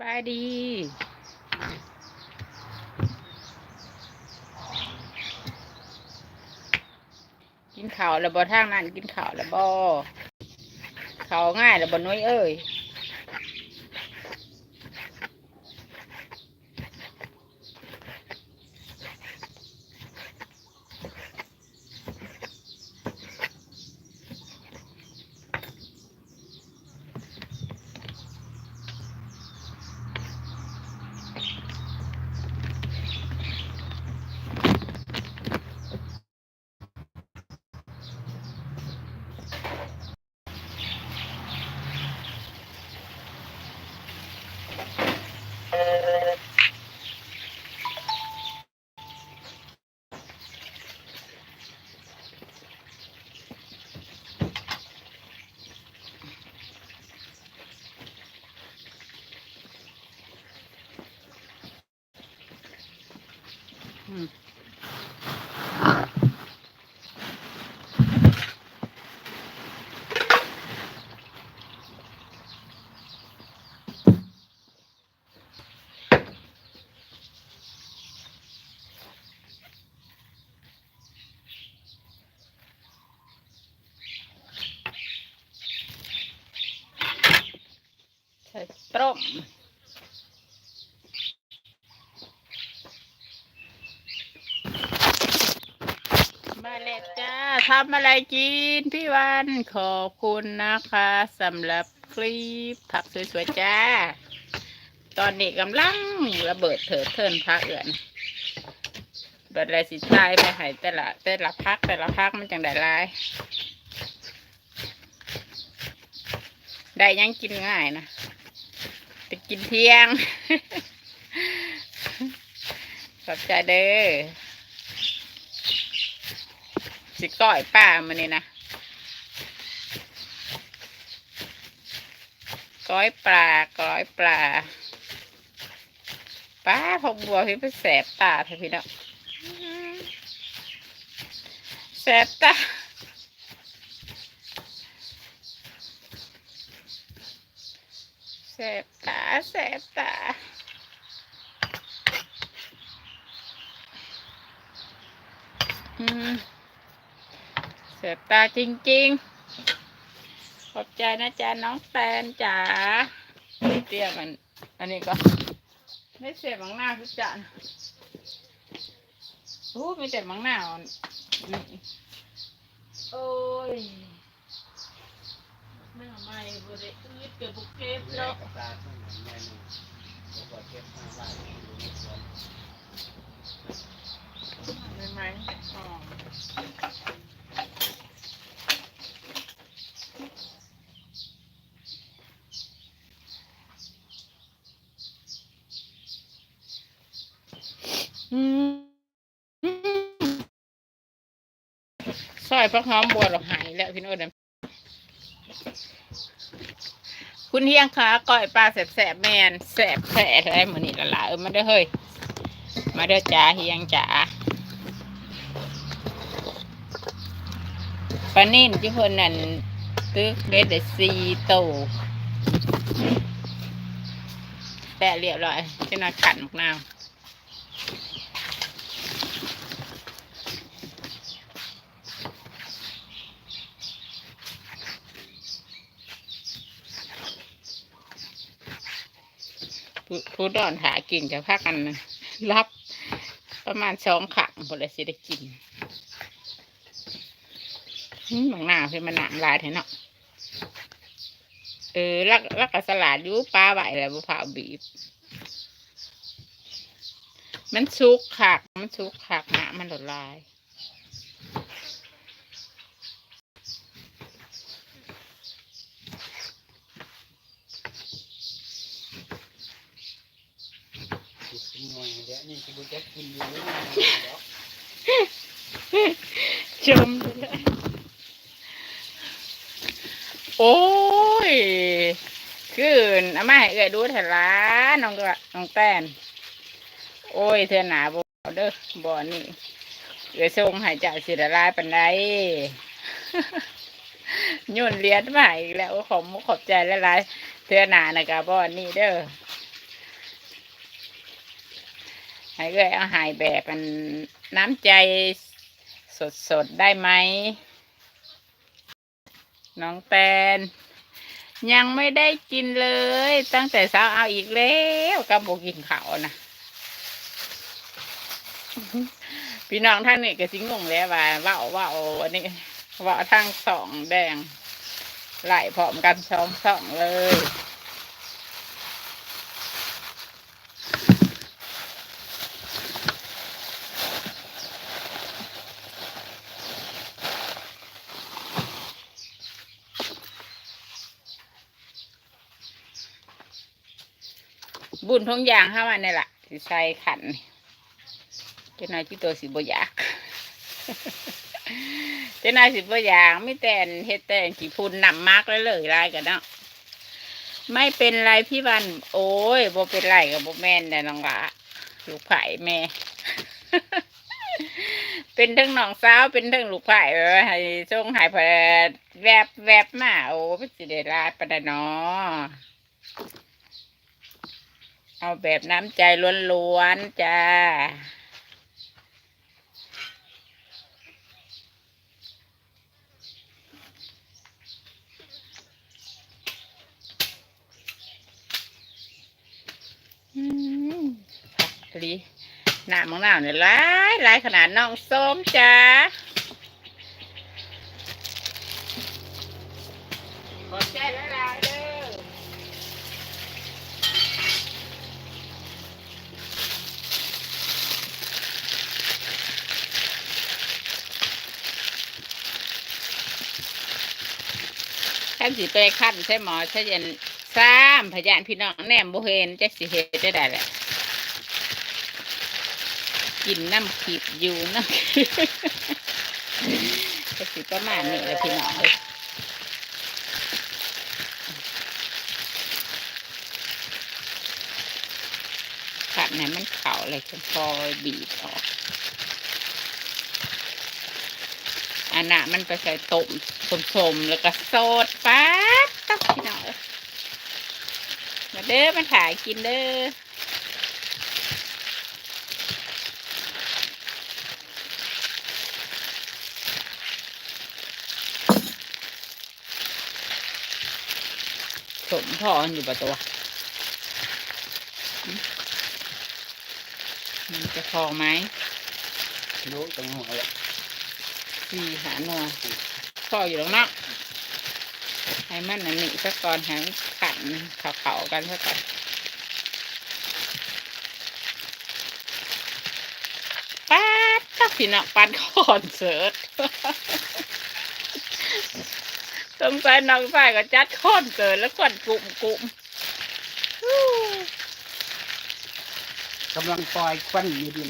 บายดีกินข้าวแล้วบ่ทางนั้นกินข้าวแล้วบ่ข้าวง่ายแล้วบ่น้อยเอ้ย อืมใส่ต้ม มาแล้วจ้า ทำอะไรกินพี่วันขอบคุณนะคะสำหรับคลิปผักสวยๆจ้า ตอนนี้กำลังระเบิดเถิดเทินพักเอื่อนเบิดไรสิตายไปหายแต่ละแต่ละพักแต่ละพักมันจังได้หลายได้ยังกินง่ายนะไปกินเที่ยง ขอบใจเด้อ สิก้อยป้ามันนี่นะก้อยปลาก้อยปลาป้าพกบัวพี่ไปแสบตาเถอะพี่เน้องแสบตาแสบตาแสบตาอืม เสียบตาจริงๆ ขอบใจนะจ๊ะน้องแตนจ๋าเตี้ยมัน อันนี้ก็ ไม่เสียบมังหน้าทุกจานโอ้มีแต่มังหน้าอ่อนนี่โอ้ยหน้าไม่บริอืดเกือบบุกเก็บแล้วไม่ไหมอ๋ออืมซอย พักหอมบัวเราหายแล้วพี่โน้ตคุณเฮียงคะก้อยปลาแสบๆแมนแสบแผลอะไรมือนี่ละละเออมาเด้อเฮ้ยมาเด้อจ้าเฮียงจ๋าปลานิ่นที่เพิ่นนั่นตึกเด็ดเดซีโตแต่เรียบร้อยจะนาขันมะนาว ผู้ดอนหากินจะพักกันรับประมาณสองขังพอเลยสิได้กินหมบางหน้าคือมันหนามลายแท้เนาะเออลักลักกับสลัดยูปลาไหวแล้วบุพาวบีบ มันสุกขักมันสุกขักหนามันหลดลาย ชมเลยโอ้ยคืนอามาให้เอื้อยดูเถอะล้าน้องก็น้องแตนโอ้ยเธอหนาบ่เด้อบ่อนี่เอื้อยส่งให้จ่าสิละลายปันไดย่นเลียนมาอีกแล้วขอบมุขอบใจละลายเธอหนานะกะบ่อนี่เด้อ ให้เอ้ยเอาหายแบบมันน้ำใจสดสดๆได้ไหม น้องแตน ยังไม่ได้กินเลย ตั้งแต่เช้าเอาอีกแล้วกับโบกินข้านะพี่น้องท่านนี่ก็สิงงแล้วว่าว่าว่าอันนี้ว่าทั้งสองแดงไหลพร้อมกันสองสองเลย บุญทงยางเข้ามาเนี่ยแหละสิใส่ขันเจ้านายที่ตัวสิบอยากเจ้านายสิบอยากไม่แต่นเฮ็ดแต่นสีพูนนำมากเลยเลยไรกันเนาะไม่เป็นไรพี่วัน โอ้ยบ่เป็นไรกับบ่แม่นแต่น้องละลูกไผ่แม่ เป็นทั้งน้องสาวเป็นทั้งลูกไผ่เออให้ส่งหายพอแวบแวบมาโอ้เป็นสิได้ราปะดะเนาะ เอาแบบน้ำใจล้วนๆจ้าอืมค่ะลีหน้ามังหน้าเนี่ยร้ายร้ายขนาดน้องส้มจ้าขอบใจละลายๆเด้อ ท่า นสิไปขั้นใช่หมอใช่ยันซ้ำพยานพี่น้องแนมบุเฮนจะสิเฮดได้ได้แหละกินน้ำขีดอยู่น้ำขีดจะสิประมาณนี้แหละพี่น้องเลยขัดเนี่ยมันเข่าเลยจนพอยบีบออกอันน่ะมันไปใส่ต้ม สมๆแล้วก็โซดป๊าดตักพี่น้องเอ้ยมาเด้อมาถ่ายกินเด้อสมพออยู่ประตัวอืมมันจะพอไหมรู้ตรงหัวแล้วสี่หาหนัว พออยู่แล้วเนาะให้มันอันนี้สักก่อนให้มันขันเข่าๆกันสักก่อนป๊าดตักพี่น้องปันคอนเสิร์ตสงสัยน้องชายก็จัดคอนเสิร์ตแล้วควันกลุ่มกลุ่มฮู้กำลังปล่อยควันในดิน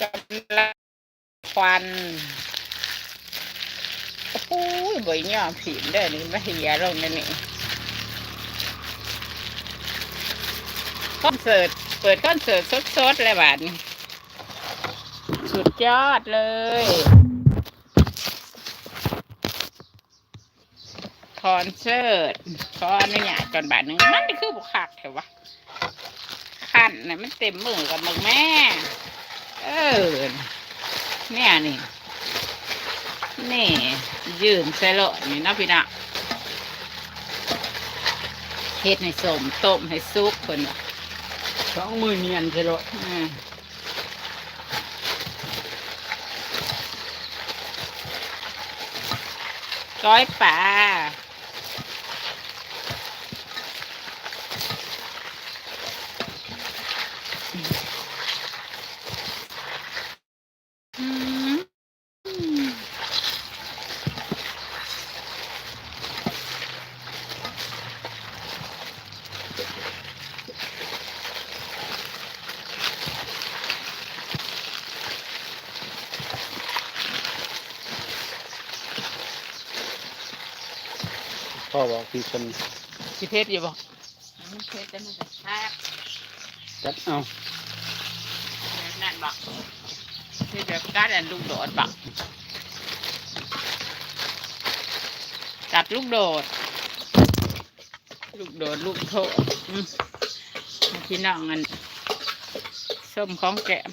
กำลัง ควันโอ้ยบ่ยอมผีมเด้อนี่มาเหียลงนี่นี่คอนเสิร์ตเปิดคอนเสิร์ตสดๆเลยบาดนี้สุดยอดเลย คอนเสิร์ตขออนุญาตก่อนบาทหนึ่งมันนี่คือบุคักเถอะวะขันน่ะมันเต็มมือกับมึงแม่ เออ เนี่ยนี่ นี่ ยืนใส่โลดนี่เนาะพี่นะเฮ็ดให้สมต้มให้ซุกคนว่ะสองมือเนียนใช่หรออืมก้อยป่าอื บอกพี่คนสิเพชรอยู่บ่มันเพชรแต่มันจะแทบจัดเอาแบบนั่นบ่เพชรแบบการอันลูกโดดบ่กัดลูกโดด ลูกโดดลูกโถอืมให้พี่น้องกันส้มของแก้ม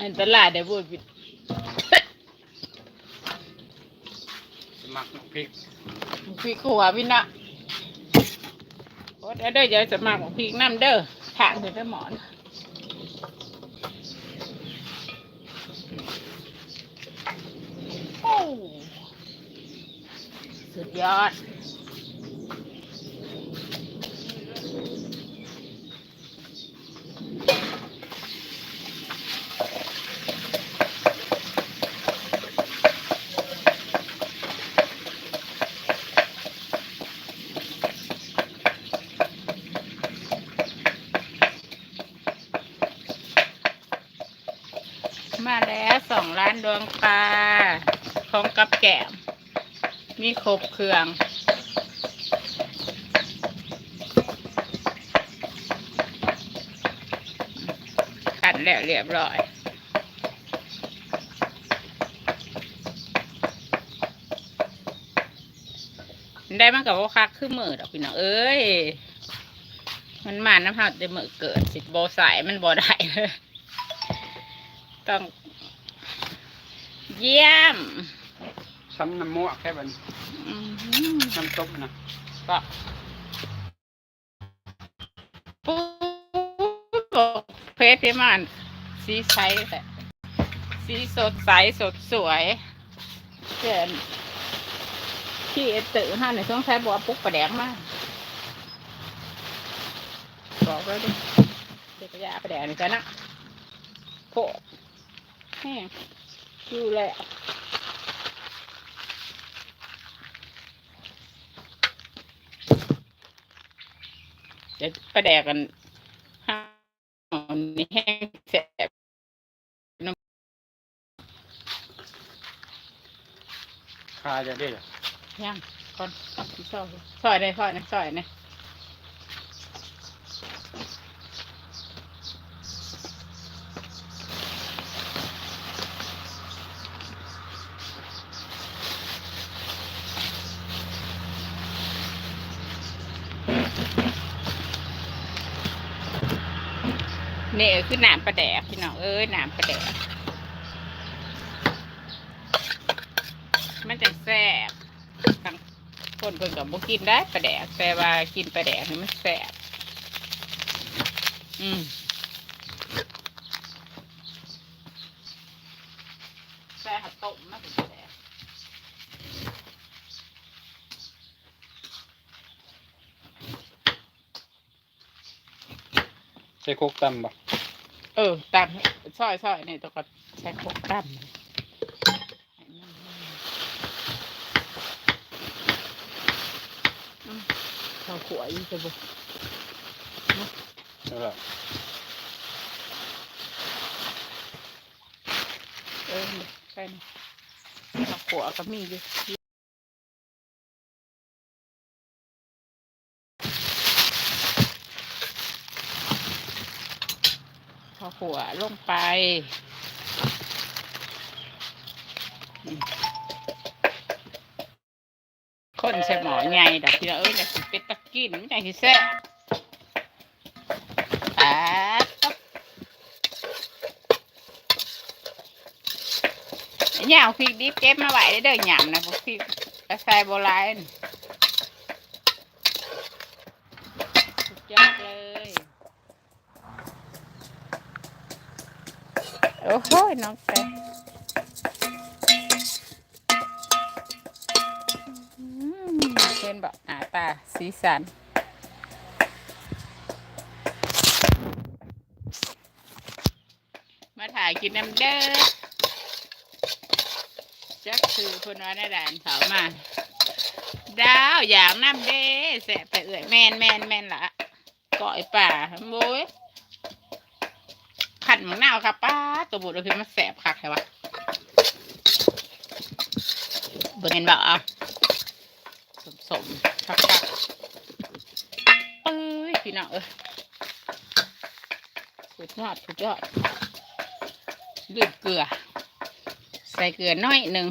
อันตลาดเดี๋ยวพูดผิดสมัครพริกพี่ขัวพี่นะโอ้เดี๋ยวเด้อเดี๋ยวจะมาของพี่น้ำเด้อทางเด้อหมอนโอ้สุดยอด มาแล้วส องร้าของกับแกมมีครบเครื่องขันแล้วเรียบร้อยได้มันกับว่าคักคือมือดอกพี่น้องเอ้ย มันมาน้ำหัดได้มือเกิดสิบโบสายมันโบได้เลยต้อง เยี่ยมซ้ำน้ำมั่วแค่บัดนอื้อหือน้ำต้มนะก็ปุ๊บบอกเพชรพิมานสีใสแต่สีสดใสสดสวยเกินที่เอตื่นห้าในช่วงใช้บอกว่าปุ๊กประแดงมากบอกเลยดิเด็กยาประแดงนี่กันนะโคตรแห้ง อยู่แล้วเดี๋ยวประแดกกันห้าวนี่แห้งแสบคาจะได้เหรอย่างก่อนซอยซอยได้ซอยนะซอยนะนี่ คือหนามประแดกพี่น้องเอ้ยหนามประแดกมันจะแซ่บทังคนเพิ่นกับบ่กินได้ปลาแดกแต่ว่ากินปลาแดกนี่มันแซ่บอืมแซ่บต้มมาเป็นปลาแดกใส่โคกตำบ่ เออตามซอยซอยนี่ตัวก็ใช้โคกตั้มให้มันอืมข้าวขวอีกจะบ่แล้วก็เออใช่นะข้าวขัวก็มีอยู่ วลงไปคนใส่หมอใหญ่ดอกพี่น้องเอ้ยน่สิเป็ดตะกินไมันจังสิแซ่บอ่าต๊อกเนี่ยเอาพริกดิบเก็บมาไว้เด้อหยำนะพวกพริกกระชายโบราณสุดยอดเลย โอ้โหน้องแต่อืมเป็นบบหนาตาสีสันมาถ่ายกินน้ำเด้อจักคือคนว่าได้ด่านเขามา ดาวอย่างน้ำเด้แสบไปเอื่อยแมนแมนแมนละก่อยป่าโว้ยขันหมังนาวครับป้า ตัวบุตรคือมันแสบคักใช่ปะเบิ่งเห็นบอกเอาสมสมๆคักคักๆเอ้ยพี่น้องเอ้ยสุดยอดสุดยอดลืมเกลือ ใส่เกลือน้อยหนึ่ง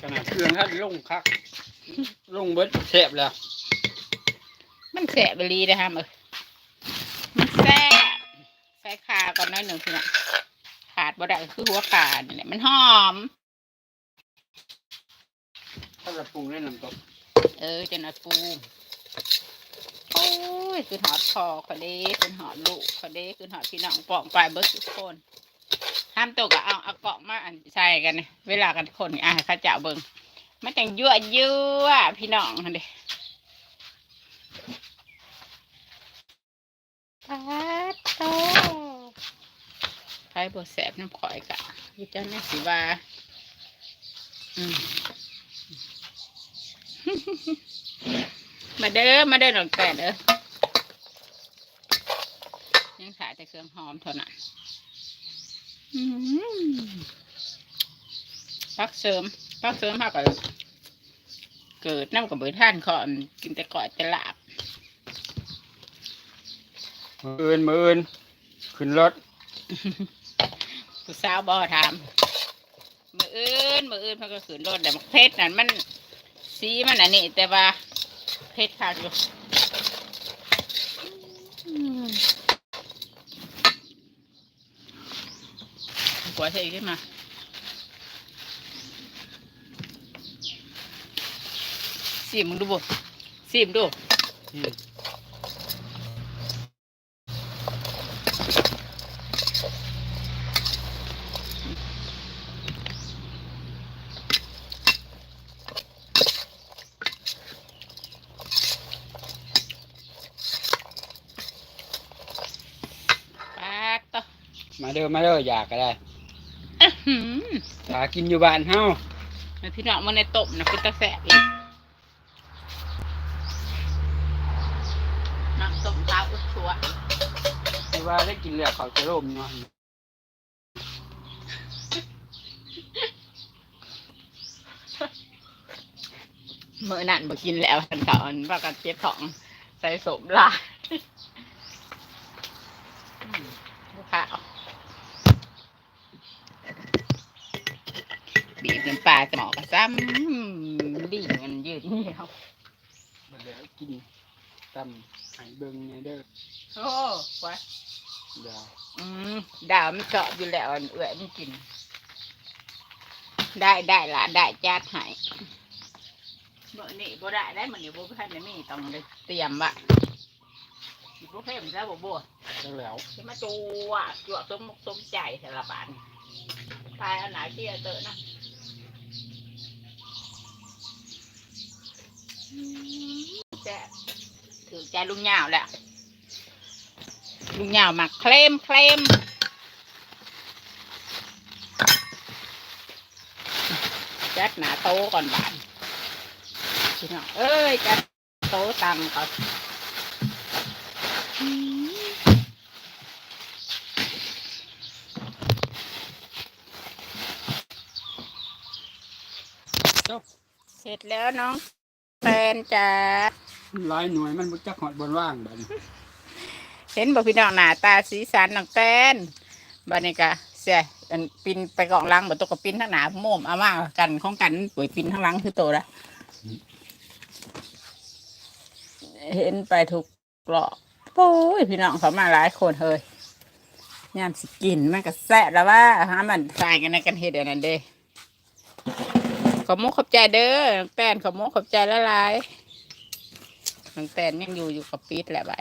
ขนาดเครื่องท่านลงคัก ลงเบิดแสบแล้วมันแสบไปรีนะฮะมึงมันแซ่บใส่ขาก่อนหน้อยหนึ่งพี่น้องขาด บ่ได้คือหัวขาดนี่แหละมันหอม ถ้าจะปรุงเล่นน้ำตกเออจะน่ะปูโอ้ยคือหอดพอเขาเด้คือหอดลูกเขาเด้คือหอดพี่น้องกล่องปลายเบิร์ทุกคนห้ามตกก็เอาเอากล่องมาอันใส่กันนะเวลากันคนอะให้เข้าเจ้าเบิ่งมันจังยั่วยั่วพี่น้องหั่นเด้ปาดโตใคร บ่แสบน้ำข่อยกะยี่เจ้าแม่สิว่าอืมมาเด้อมาเด้อหนองแปดเด้อยังขายแต่เครื่องหอมเท่านั้นพักเสริมพักเสริมมากกว่าเกิดน้ำกับเบิดท่านขอนกินแต่ก่อยแต่ลาบมืออื่นมืออื่นขึ้นรถ ผู้สาวบอถามมืออื่นมืออื่นเพิ่นก็ขืนรถแต่เพชรนั่นมันสีมันอันนี้แต่ว่าเพชรขาดอยู่อืมหัวเทขึ้นมาสิมึงดูบ่สิมดู อืม ปากต่อ มาเด้อมาเด้ออยากก็ได้อื้อหือหากินอยู่บ้านเฮาแล้วพี่น้องมันในต้มนะเป็นตะแสบอีกน้ำต้มเท้าอุดชัวที่ว่าได้กินเลือดเขาจะร่มเนาะเมื่อนั้นบ่กินแล้วกันก่อนว่ากันเจ็บท้องใส่สมลายอืมลูกค้าเอาบีบน้ำปลาจะหมอกระซ้ำดิ่งมันยืดเหนียวมาเด้อกินตำให้เบิ่งแหน่เด้อโอ้วะเดี๋ยวอืมดาวมันเจาะอยู่แล้วอันเอื้อยมันกิน ได้ได้ละได้จัดให้เมื่อนี่บ่ได้ได้มันนี่บ่ทันได้มีต้องได้เตรียมไว้อีพวกเพิ่มซะบ่บ่จักแล้วสิมาจูอะจวกสมสมใจสารบานตายเอาหนาเที่ยเตอะนะอืม แซ่บถือใจลุงเหยาวแหละลุงเหยาวมาเคลมเคลมจัดหนาโตก่อนบานพี่น้องเอ้ยจัดโตตังก่อนอืมเสร็จแล้วน้อง แฟนจ๋าหลายหน่วยมันบ่จักฮอดบนว่างบัดนี้เห็นบอกพี่น้องหน้าตาสีสันน้องแฟนบัดนี้ก็เสียอันปินไปกองหลังบัดตกกับปินทั้งหนาโม่มเอามากันของกันป่วยปินทั้งหลังคือโตละเห็นไปถูกเกาะโอ้ยพี่น้องเขามาหลายคนเฮ้ยยามสิกินมันก็แซ่บแล้วว่าหามันใส่กันในกันเฮ็ดอันนั้นเด้ ขอมุกขอบใจเด้อน้องแตนขอมุกขอบใจละลายน้องแตนยังอยู่อยู่กับปิดแหละบาย